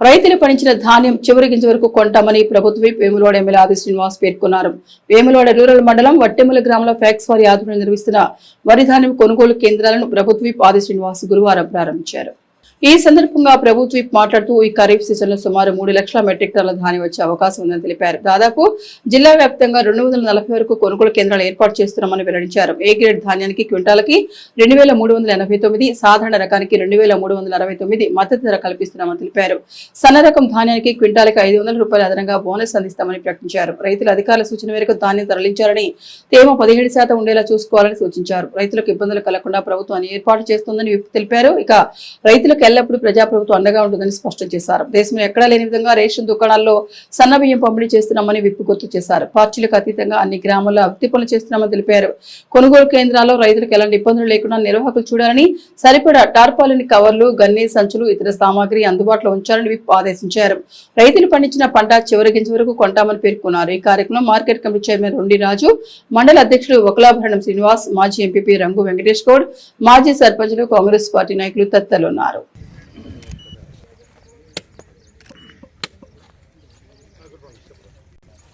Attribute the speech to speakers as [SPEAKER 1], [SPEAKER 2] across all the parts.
[SPEAKER 1] రైతులు పండించిన ధాన్యం చివరి గింజ వరకు కొంటామని ప్రభుత్వ వేములవాడ ఎమ్మెల్యే ఆది శ్రీనివాస్ పేర్కొన్నారు. వేములవాడ రూరల్ మండలం వట్టెముల గ్రామంలో ఫ్యాక్స్ వారి ఆధ్వర్యంలో నిర్వహిస్తున్న వరి ధాన్యం కొనుగోలు కేంద్రాలను ప్రభుత్వ ఆది శ్రీనివాస్ గురువారం ప్రారంభించారు. ఈ సందర్భంగా ప్రభుత్వ మాట్లాడుతూ ఈ ఖరీఫ్ సీజన్లో సుమారు మూడు లక్షల మెట్రిక్ టన్నుల ధాన్యం వచ్చే అవకాశం ఉందని తెలిపారు. దాదాపు జిల్లా వ్యాప్తంగా రెండు వందల నలభై వరకు కొనుగోలు కేంద్రాలు ఏర్పాటు చేస్తున్నామని వెల్లడించారు. ఏ గ్రేడ్ ధాన్యానికి క్వింటాలకి రెండు వేల మూడు వందల ఎనభై తొమ్మిది సాధారణ రకానికి రెండు వేల మూడు వందల అరవై తొమ్మిది మద్దతు ధర కల్పిస్తున్నామని తెలిపారు. సన్న రకం ధాన్యానికి క్వింటాలకి ఐదు వందల రూపాయల అదనంగా బోనస్ అందిస్తామని ప్రకటించారు. రైతుల అధికారుల సూచన మేరకు ధాన్యం తరలించారని తేమ పదిహేడు శాతం ఉండేలా చూసుకోవాలని సూచించారు. రైతులకు ఇబ్బందులు కలగకుండా ప్రభుత్వాన్ని ఏర్పాటు చేస్తుందని తెలిపారు. ఇక రైతులకు ఎల్లప్పుడూ ప్రజాప్రభుత్వం అండగా ఉంటుందని స్పష్టం చేశారు. దేశంలో ఎక్కడా లేని విధంగా రేషన్ దుకాణాల్లో సన్న బియ్యం పంపిణీ చేస్తున్నామని విప్పు గుర్తు చేశారు. పార్టీలకు అతీతంగా అన్ని గ్రామాల్లో అభివృద్ధి పనులు చేస్తున్నామని తెలిపారు. కొనుగోలు కేంద్రాల్లో రైతులకు ఎలాంటి ఇబ్బందులు లేకుండా నిర్వాహకులు చూడాలని సరిపడా టార్పాలిన్ కవర్లు గన్ని సంచులు ఇతర సామాగ్రి అందుబాటులో ఉంచాలని విప్ ఆదేశించారు. రైతులు పండించిన పంట చివరి గింజ వరకు కొంటామని పేర్కొన్నారు. ఈ కార్యక్రమం market committee chairman Rondi Raju మండల అధ్యక్షుడు ఒకలాభరణం శ్రీనివాస్ మాజీ ఎంపీపీ రంగు వెంకటేష్ గౌడ్ మాజీ సర్పంచులు కాంగ్రెస్ పార్టీ నాయకులు తదితరులు ఉన్నారు.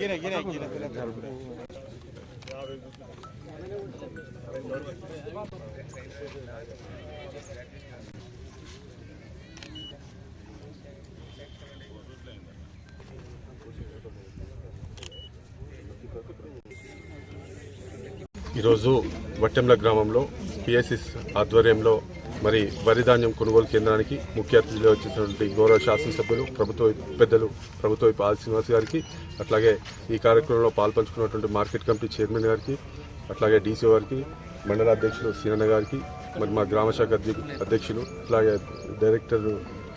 [SPEAKER 2] గిన గిన గిన
[SPEAKER 3] ఈరోజు వట్టెంల గ్రామంలో పిఎస్ఎస్ ఆధ్వర్యంలో మరి వరి ధాన్యం కొనుగోలు కేంద్రానికి ముఖ్య అతిథిగా వచ్చేసినటువంటి గౌరవ శాసనసభ్యులు ప్రభుత్వ పెద్దలు ప్రభుత్వ పాల్ శ్రీనివాస్ గారికి అట్లాగే ఈ కార్యక్రమంలో పాల్పంచుకున్నటువంటి మార్కెట్ కమిటీ చైర్మన్ గారికి అట్లాగే డీసీ గారికి మండల అధ్యక్షులు సీనన్న గారికి మరి మా గ్రామ శాఖ అధ్యక్షులు అట్లాగే డైరెక్టర్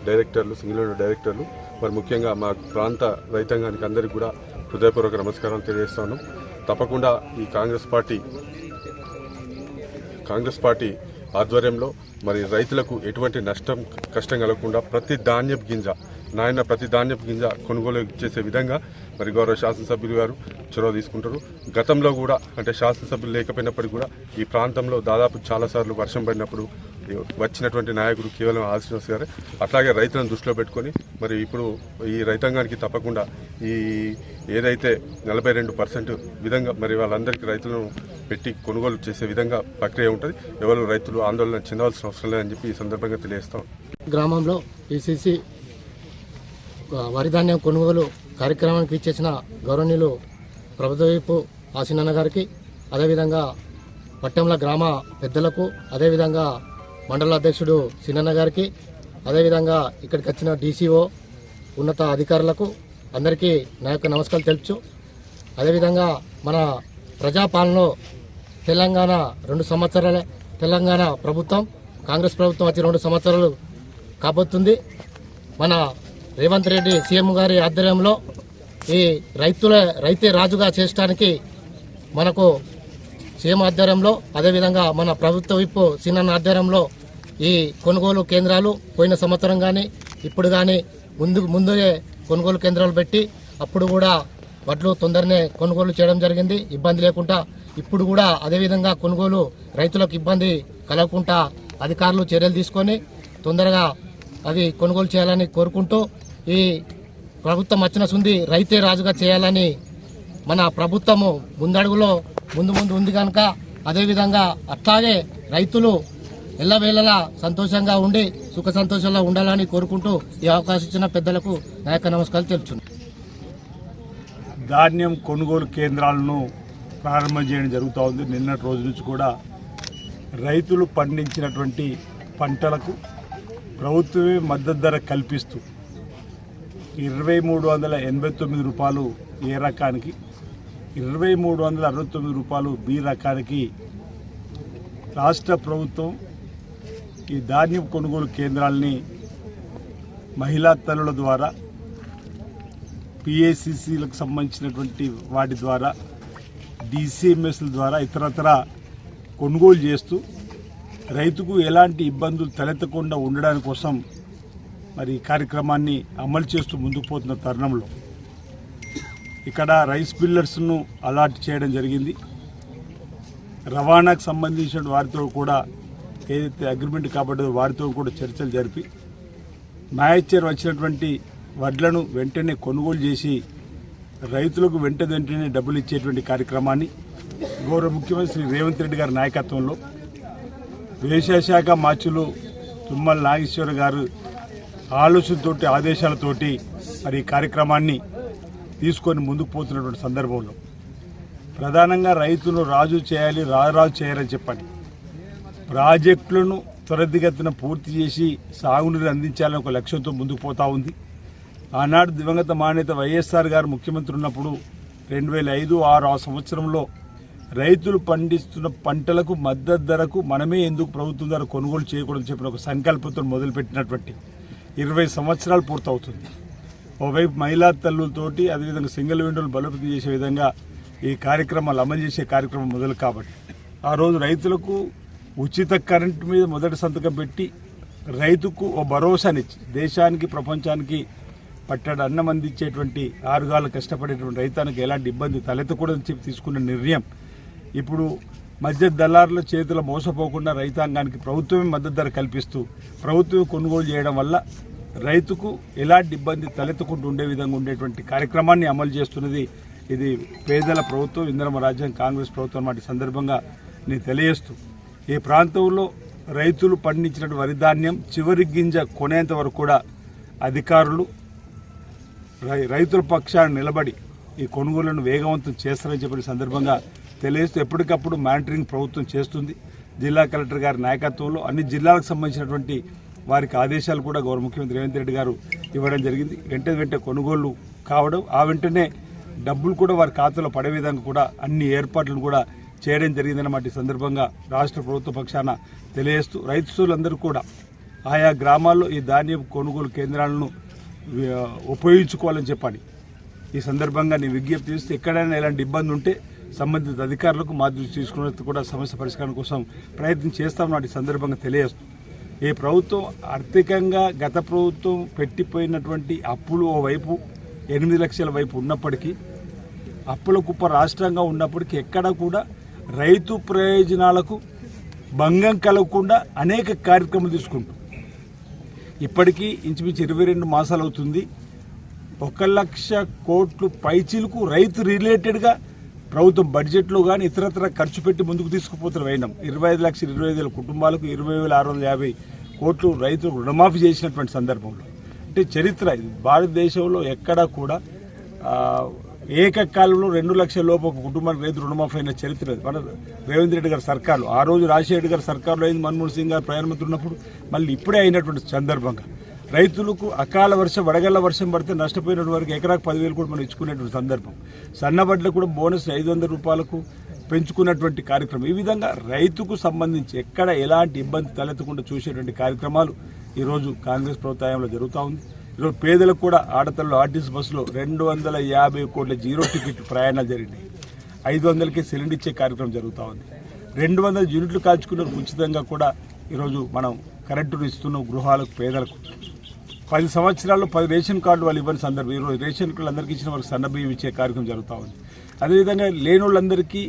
[SPEAKER 3] డైరెక్టర్లు సింగిల్ డైరెక్టర్లు మరి ముఖ్యంగా మా ప్రాంత రైతాంగానికి అందరికీ కూడా హృదయపూర్వక నమస్కారం తెలియజేస్తాను తప్పకుండా ఈ కాంగ్రెస్ పార్టీ కాంగ్రెస్ పార్టీ ఆధ్వర్యంలో మరి రైతులకు ఎటువంటి నష్టం కష్టం కలగకుండా ప్రతి ధాన్యపు గింజ నాయన ప్రతి ధాన్యపు గింజ కొనుగోలు చేసే విధంగా మరి గౌరవ శాసనసభ్యులు గారు చొరవ తీసుకుంటారు గతంలో కూడా అంటే శాసనసభ్యులు లేకపోయినప్పటికీ కూడా ఈ ప్రాంతంలో దాదాపు చాలాసార్లు వర్షం పడినప్పుడు వచ్చినటువంటి నాయకుడు కేవలం ఆశీర్వాస్ గారే. అట్లాగే రైతులను దృష్టిలో పెట్టుకొని మరి ఇప్పుడు ఈ రైతాంగానికి తప్పకుండా ఈ ఏదైతే నలభై రెండు పర్సెంట్ విధంగా మరి వాళ్ళందరికీ రైతులను పెట్టి కొనుగోలు చేసే విధంగా ప్రక్రియ ఉంటుంది. ఎవరు రైతులు ఆందోళన చెందవలసిన అవసరం లేదని చెప్పి ఈ సందర్భంగా తెలియజేస్తాం
[SPEAKER 4] గ్రామంలో పిసిసి వరిధాన్యం కొనుగోలు కార్యక్రమానికి ఇచ్చేసిన గౌరవనీయులు ప్రభుత్వ వైపు ఆసినన్న గారికి అదేవిధంగా పట్టెంల గ్రామ పెద్దలకు అదేవిధంగా మండల అధ్యక్షుడు సినన్న గారికి అదేవిధంగా ఇక్కడికి వచ్చిన డీసీఓ ఉన్నత అధికారులకు అందరికీ నా యొక్క నమస్కారాలు తెలుపుచు అదేవిధంగా మన ప్రజాపాలనలో తెలంగాణ రెండు సంవత్సరాల తెలంగాణ ప్రభుత్వం కాంగ్రెస్ ప్రభుత్వం వచ్చి రెండు సంవత్సరాలు కాబోతుంది. మన రేవంత్ రెడ్డి సీఎం గారి ఆధ్వర్యంలో ఈ రైతుల రైతే రాజుగా చేయడానికి మనకు సీఎం ఆధ్వర్యంలో అదేవిధంగా మన ప్రభుత్వ విప్పు సిన్న ఆధ్వర్యంలో ఈ కొనుగోలు కేంద్రాలు పోయిన సంవత్సరం కానీ ఇప్పుడు కానీ ముందు ముందే కొనుగోలు కేంద్రాలు పెట్టి అప్పుడు కూడా వడ్లు తొందరనే కొనుగోలు చేయడం జరిగింది ఇబ్బంది లేకుండా. ఇప్పుడు కూడా అదేవిధంగా కొనుగోలు రైతులకు ఇబ్బంది కలగకుండా అధికారులు చర్యలు తీసుకొని తొందరగా అవి కొనుగోలు చేయాలని కోరుకుంటూ ఈ ప్రభుత్వం వచ్చిన సుంది రైతే రాజుగా చేయాలని మన ప్రభుత్వము ముందడుగులో ముందు ముందు ఉంది కనుక అదేవిధంగా అట్లాగే రైతులు ఎల్లవేళలా సంతోషంగా ఉండి సుఖ సంతోషంగా ఉండాలని కోరుకుంటూ ఈ అవకాశం ఇచ్చిన పెద్దలకు నా యొక్క నమస్కారాలు తెలుపుతున్నాను
[SPEAKER 2] ధాన్యం కొనుగోలు కేంద్రాలను ప్రారంభం చేయడం జరుగుతూ ఉంది. నిన్నటి రోజు నుంచి కూడా రైతులు పండించినటువంటి పంటలకు ప్రభుత్వమే మద్దతు ధర కల్పిస్తూ ఇరవై మూడు వందల ఎనభై తొమ్మిది రూపాయలు ఏ రకానికి ఇరవై మూడు వందల అరవై తొమ్మిది రూపాయలు బి రకానికి రాష్ట్ర ప్రభుత్వం ఈ ధాన్యం కొనుగోలు కేంద్రాలని మహిళా తల్లుల ద్వారా పిఏసిసిలకు సంబంధించినటువంటి వాటి ద్వారా డిసిఎంఎస్ల ద్వారా ఇతరతర కొనుగోలు చేస్తూ రైతుకు ఎలాంటి ఇబ్బందులు తలెత్తకుండా ఉండడానికి కోసం మరి ఈ కార్యక్రమాన్ని అమలు చేస్తూ ముందుకు పోతున్న తరుణంలో ఇక్కడ రైస్ బిల్లర్స్ను అలాట్ చేయడం జరిగింది. రవాణాకు సంబంధించిన వారితో కూడా ఏదైతే అగ్రిమెంట్ కాబట్టిదో వారితో కూడా చర్చలు జరిపి మ్యాచర్ వచ్చినటువంటి వడ్లను వెంటనే కొనుగోలు చేసి రైతులకు వెంట వెంటనే డబ్బులు ఇచ్చేటువంటి కార్యక్రమాన్ని గౌరవ ముఖ్యమంత్రి శ్రీ రేవంత్ రెడ్డి గారి నాయకత్వంలో వ్యవసాయ శాఖ మార్చులు తుమ్మల నాగేశ్వర గారు ఆలోచనతోటి ఆదేశాలతోటి మరి ఈ కార్యక్రమాన్ని తీసుకొని ముందుకు పోతున్నటువంటి సందర్భంలో ప్రధానంగా రైతులు రాజు చేయాలి రారాజు చేయాలని చెప్పండి. ప్రాజెక్టులను త్వరితగతిన పూర్తి చేసి సాగునీరు అందించాలని ఒక లక్ష్యంతో ముందుకు పోతా ఉంది. ఆనాడు దివంగత మాన్యత వైఎస్ఆర్ గారు ముఖ్యమంత్రి ఉన్నప్పుడు రెండు వేల ఐదు ఆరు ఆ సంవత్సరంలో రైతులు పండిస్తున్న పంటలకు మద్దతు ధరకు మనమే ఎందుకు ప్రభుత్వం ధర కొనుగోలు చేయకూడదని చెప్పిన ఒక సంకల్పంతో మొదలుపెట్టినటువంటి ఇరవై సంవత్సరాలు పూర్తవుతుంది. ఓవైపు మహిళా తల్లులతోటి అదేవిధంగా సింగిల్ విండోలు బలోపేతం చేసే విధంగా ఈ కార్యక్రమాలు అమలు చేసే కార్యక్రమం మొదలు కాబట్టి. ఆ రోజు రైతులకు ఉచిత కరెంటు మీద మొదటి సంతకం పెట్టి రైతుకు ఓ భరోసానిచ్చి దేశానికి ప్రపంచానికి పట్టడు అన్నం అందించేటువంటి ఆరుగాలు కష్టపడేటువంటి రైతానికి ఎలాంటి ఇబ్బంది తలెత్తకూడదని చెప్పి తీసుకున్న నిర్ణయం. ఇప్పుడు మధ్య దళారుల చేతుల మోసపోకుండా రైతాంగానికి ప్రభుత్వమే మద్దతు ధర కల్పిస్తూ ప్రభుత్వం కొనుగోలు చేయడం వల్ల రైతుకు ఎలాంటి ఇబ్బంది తలెత్తుకుంటూ ఉండే విధంగా ఉండేటువంటి కార్యక్రమాన్ని అమలు చేస్తున్నది ఇది పేదల ప్రభుత్వం ఇంద్రమ రాజ్యం కాంగ్రెస్ ప్రభుత్వం వాటి సందర్భంగా నేను తెలియజేస్తూ ఈ ప్రాంతంలో రైతులు పండించినటువంటి వరి ధాన్యం చివరి గింజ కొనేంత వరకు కూడా అధికారులు రై- రైతుల పక్షాన నిలబడి ఈ కొనుగోళ్ళను వేగవంతం చేస్తారని చెప్పిన సందర్భంగా తెలియజేస్తూ ఎప్పటికప్పుడు మానిటరింగ్ ప్రభుత్వం చేస్తుంది. జిల్లా కలెక్టర్ గారి నాయకత్వంలో అన్ని జిల్లాలకు సంబంధించినటువంటి వారికి ఆదేశాలు కూడా గౌరవ ముఖ్యమంత్రి రేవంత్ రెడ్డి గారు ఇవ్వడం జరిగింది. వెంట వెంట కొనుగోళ్ళు కావడం ఆ వెంటనే డబ్బులు కూడా వారి ఖాతాలో పడే విధంగా కూడా అన్ని ఏర్పాట్లను కూడా చేయడం జరిగిందన్నమాట ఈ సందర్భంగా రాష్ట్ర ప్రభుత్వ పక్షాన తెలియజేస్తూ రైతులందరూ కూడా ఆయా గ్రామాల్లో ఈ ధాన్యం కొనుగోలు కేంద్రాలను ఉపయోగించుకోవాలని చెప్పాలి ఈ సందర్భంగా నేను విజ్ఞప్తి చేస్తే ఎక్కడైనా ఇలాంటి ఇబ్బంది ఉంటే సంబంధిత అధికారులకు మా దృష్టి తీసుకున్నట్టు కూడా సమస్య పరిష్కారం కోసం ప్రయత్నం చేస్తామని ఈ సందర్భంగా తెలియజేస్తూ. ఈ ప్రభుత్వం ఆర్థికంగా గత ప్రభుత్వం పెట్టిపోయినటువంటి అప్పులు ఓవైపు ఎనిమిది లక్షల వైపు ఉన్నప్పటికీ అప్పుల కుప్ప రాష్ట్రంగా ఉన్నప్పటికీ ఎక్కడ కూడా రైతు ప్రయోజనాలకు భంగం కలగకుండా అనేక కార్యక్రమాలు తీసుకుంటాం ఇప్పటికీ ఇంచుమించు ఇరవై రెండు మాసాలు అవుతుంది. ఒక లక్ష కోట్లు పైచీలకు రైతు రిలేటెడ్గా ప్రభుత్వం బడ్జెట్లో కానీ ఇతరత్ర ఖర్చు పెట్టి ముందుకు తీసుకుపోతున్న వైనం. ఇరవై ఐదు లక్షల ఇరవై ఐదు వేల కుటుంబాలకు ఇరవై వేల ఆరు వందల యాభై కోట్లు రైతులకు రుణమాఫీ చేసినటువంటి సందర్భంలో. అంటే చరిత్ర ఇది. భారతదేశంలో ఎక్కడా కూడా ఏకకాలంలో రెండు లక్షల లోపు ఒక కుటుంబానికి రైతు రుణమాఫీ అయిన చరిత్ర మన రేవంత్ రెడ్డి గారి సర్కార్లు. ఆ రోజు రాజశేఖర్ గారి సర్కార్లో అయింది మన్మోహన్ సింగ్ గారు ప్రధానమంత్రి ఉన్నప్పుడు. మళ్ళీ ఇప్పుడే అయినటువంటి సందర్భంగా. రైతులకు అకాల వర్షం వడగళ్ళ వర్షం పడితే నష్టపోయిన వరకు ఎకరాకు పదివేలు కూడా మనం ఇచ్చుకునేటువంటి సందర్భం. సన్నబడ్లకు కూడా బోనస్ ఐదు వందల రూపాయలకు పెంచుకున్నటువంటి కార్యక్రమం. ఈ విధంగా రైతుకు సంబంధించి ఎక్కడ ఎలాంటి ఇబ్బంది తలెత్తకుండా చూసేటువంటి కార్యక్రమాలు ఈరోజు కాంగ్రెస్ ప్రభుత్వంలో జరుగుతూ ఉంది. ఈరోజు పేదలకు కూడా ఆడతల్లో ఆర్టీసీ బస్సులో రెండు వందల యాభై కోట్ల జీరో టికెట్ ప్రయాణాలు జరిగినాయి. ఐదు వందలకి సిలిండర్ ఇచ్చే కార్యక్రమం జరుగుతూ ఉంది. రెండు వందల యూనిట్లు కాల్చుకున్న ఉచితంగా కూడా ఈరోజు మనం కరెంటును ఇస్తున్నాం గృహాలకు పేదలకు. పది సంవత్సరాల్లో పది రేషన్ కార్డు వాళ్ళు ఇవ్వని సందర్భం ఈరోజు రేషన్ కార్డులు అందరికీ ఇచ్చిన వారికి సన్నబియ్యం ఇచ్చే కార్యక్రమం జరుగుతూ ఉంది. అదేవిధంగా లేని వాళ్ళందరికీ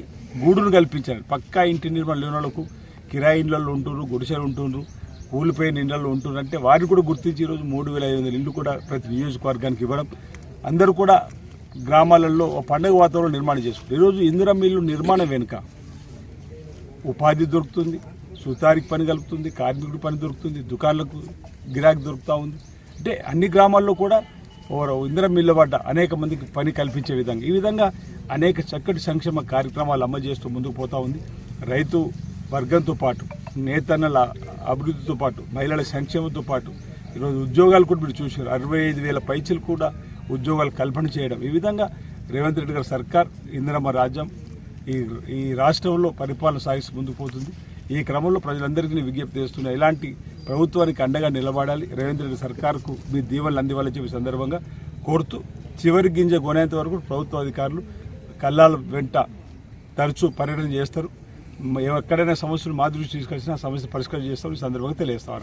[SPEAKER 2] గూడును కల్పించాలి. పక్కా ఇంటి నిర్మాణం లేని వాళ్ళకు కిరాయి ఇండ్లలో ఉంటున్నారు గుడిసెలు ఉంటున్నారు కూలిపోయిన ఇండ్లలో ఉంటున్నారు అంటే వారిని కూడా గుర్తించి ఈరోజు మూడు వేల ఐదు వందల ఇల్లు కూడా ప్రతి నియోజకవర్గానికి ఇవ్వడం. అందరూ కూడా గ్రామాలలో ఒక పండగ వాతావరణం నిర్మాణం చేసుకుంటారు. ఈరోజు ఇందిరా మిల్లు నిర్మాణం వెనుక ఉపాధి దొరుకుతుంది సుతారికి పని కలుపుతుంది కార్మికుడి పని దొరుకుతుంది దుకాణాలకు గిరాకీ దొరుకుతూ ఉంది. అంటే అన్ని గ్రామాల్లో కూడా ఓ ఇందిరం మిల్లబడ్డ అనేక మందికి పని కల్పించే విధంగా. ఈ విధంగా అనేక చక్కటి సంక్షేమ కార్యక్రమాలు అమలు చేస్తూ ముందుకు పోతా ఉంది. రైతు వర్గంతో పాటు నేతన్నల అభివృద్ధితో పాటు మహిళల సంక్షేమంతో పాటు ఈరోజు ఉద్యోగాలు కూడా మీరు చూశారు. అరవై ఐదు వేల పైచలు కూడా ఉద్యోగాలు కల్పన చేయడం. ఈ విధంగా రేవంత్ రెడ్డి గారి సర్కార్ ఇందిరమ్మ రాజ్యం ఈ ఈ రాష్ట్రంలో పరిపాలన సాగిస్తూ ముందుకు పోతుంది. ఈ క్రమంలో ప్రజలందరికీ విజ్ఞప్తి చేస్తున్న ఇలాంటి ప్రభుత్వానికి అండగా నిలబడాలి. రేవంత్ రెడ్డి సర్కార్కు మీ దీవెనలు అందివ్వాలని చెప్పి సందర్భంగా కోరుతూ చివరి గింజ కొనేంత వరకు ప్రభుత్వ అధికారులు కల్లాల వెంట తరచూ పర్యటన చేస్తారు. ఎక్కడైనా సమస్యలు మా దృష్టి తీసుకొచ్చినా సమస్య పరిష్కారం చేస్తాం ఈ సందర్భంగా తెలియస్తాం